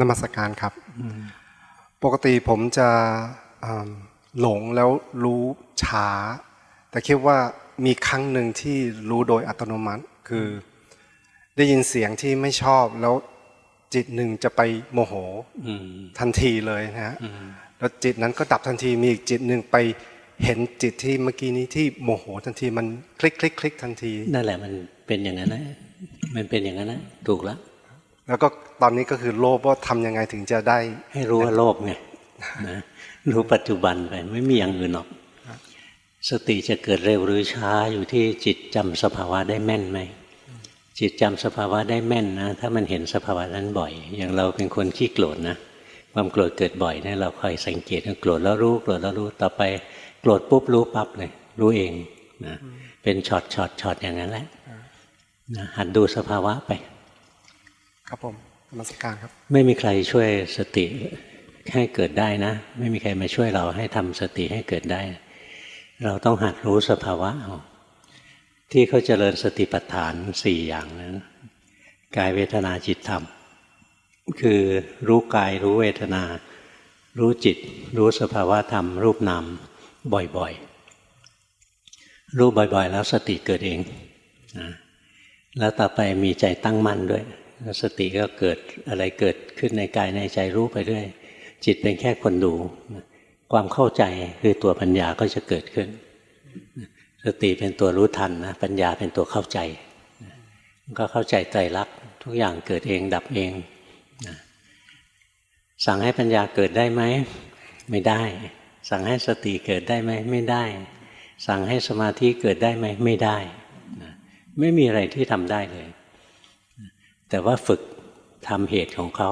นมัสการครับ ปกติผมจะอ่าหลงแล้วรู้ช้า แต่คิดว่ามีครั้งหนึ่งที่รู้โดยอัตโนมัติคือ ได้ยินเสียงที่ไม่ชอบแล้วจิตหนึ่งจะไปโมโหอืมทันทีเลยนะฮะอืมแล้วจิตนั้นก็ดับทันทีมีอีกจิตหนึ่งไปเห็นจิตที่เมื่อกี้นี้ที่โมโหทันทีมันคลิกคลิกคลิกทันที นั่นแหละมันเป็นอย่างนั้นนะมันเป็นอย่างนั้นนะถูกแล้ว แล้วก็ตอนนี้ก็คือโลภว่าทำยังไงถึงจะได้ ให้รู้ว่าโลภไงนะรู้ปัจจุบันไปไม่มีอย่างอื่นหรอก สติจะเกิดเร็วหรือช้าอยู่ที่จิตจำสภาวะได้แม่นไหมจิตจำสภาวะได้แม่นนะ ถ้ามันเห็นสภาวะนั้นบ่อย อย่างเราเป็นคนขี้โกรธนะความโกรธเกิดบ่อยเนี่ยเราคอยสังเกตว่าโกรธแล้วรู้โกรธแล้วรู้ต่อไปโกรธปุ๊บรู้ปั๊บเลย รู้เองนะเป็นช็อตช็อตช็อตอย่างนั้นแหละนะหัดดูสภาวะไป ครับผมมัสการครับ ไม่มีใครช่วยสติให้เกิดได้นะ ไม่มีใครมาช่วยเราให้ทำสติให้เกิดได้ เราต้องหัดรู้สภาวะเอาที่เขาเจริญสติปัฏฐานสี่อย่างนั้นกายเวทนาจิตธรรม คือรู้กายรู้เวทนา รู้จิต รู้สภาวะธรรม รูปนามบ่อยๆ รู้บ่อยๆ แล้วสติเกิดเองนะแล้วต่อไปมีใจตั้งมั่นด้วย สติก็เกิดอะไรเกิดขึ้นในกายในใจรู้ไปเรื่อยจิตเป็นแค่คนดู ความเข้าใจคือตัวปัญญาก็จะเกิดขึ้น สติเป็นตัวรู้ทันนะปัญญาเป็นตัวเข้าใจ ก็เข้าใจไตรลักษณ์ทุกอย่างเกิดเองดับเอง สั่งให้ปัญญาเกิดได้ไหมไม่ได้ สั่งให้สติเกิดได้ไหมไม่ได้ สั่งให้สมาธิเกิดได้ไหมไม่ได้ ไม่มีอะไรที่ทำได้เลย แต่ว่าฝึกทำเหตุของเขา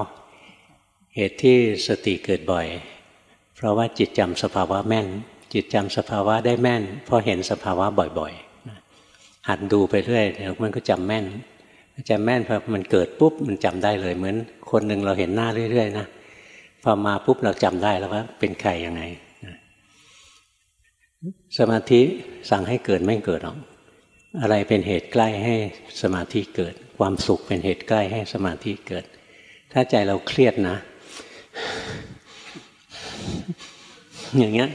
เหตุที่สติเกิดบ่อย เพราะว่าจิตจำสภาวะแม่น จิตจำสภาวะได้แม่นเพราะเห็นสภาวะบ่อยๆ หัดดูไปเรื่อยเดี๋ยวมันก็จำแม่นจำแม่นพอมันเกิดปุ๊บมันจำได้เลยเหมือนคนหนึ่งเราเห็นหน้าเรื่อยๆนะพอมาปุ๊บเราจำได้แล้วว่าเป็นใครยังไงสมาธิสั่งให้เกิดไม่เกิดหรอก อะไรเป็นเหตุใกล้ให้สมาธิเกิด ความสุขเป็นเหตุใกล้ให้สมาธิเกิด ถ้าใจเราเครียดนะ อย่างเงี้ย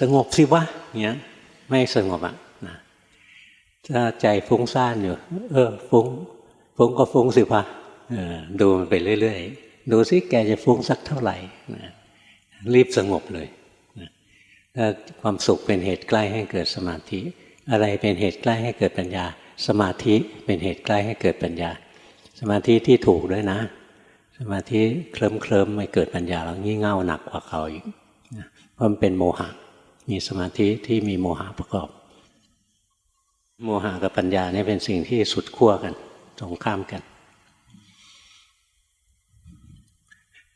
สงบสิวะอย่างเงี้ยไม่สงบอะนะถ้าใจฟุ้งซ่านอยู่ เออ ฟุ้งฟุ้งก็ฟุ้งสิวะเออดูมันไปเรื่อยๆ ดูสิแกจะฟุ้งสักเท่าไหร่นะรีบสงบเลยนะถ้าความสุขเป็นเหตุใกล้ให้เกิดสมาธิ อะไรเป็นเหตุใกล้ให้เกิดปัญญา สมาธิเป็นเหตุใกล้ให้เกิดปัญญา สมาธิที่ถูกด้วยนะ สมาธิเคลิ้มเคลิ้มไม่เกิดปัญญาแล้วงี่เง่าหนักกว่าเขาอีกเพราะมันเป็นโมหะ มีสมาธิที่มีโมหะประกอบ โมหะกับปัญญาเนี่ยเป็นสิ่งที่สุดขั้วกันตรงข้ามกัน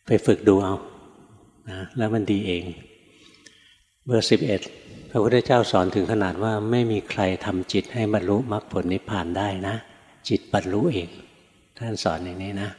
ไปฝึกดูเอานะแล้วมันดีเอง เบอร์สิบเอ็ด ระพุทธเจ้าสอนถึงขนาดว่าไม่มีใครทำจิตให้บรรลุมรรคผลนิพพานได้นะ จิตบรรลุเอง ท่านสอนอย่างนี้นะ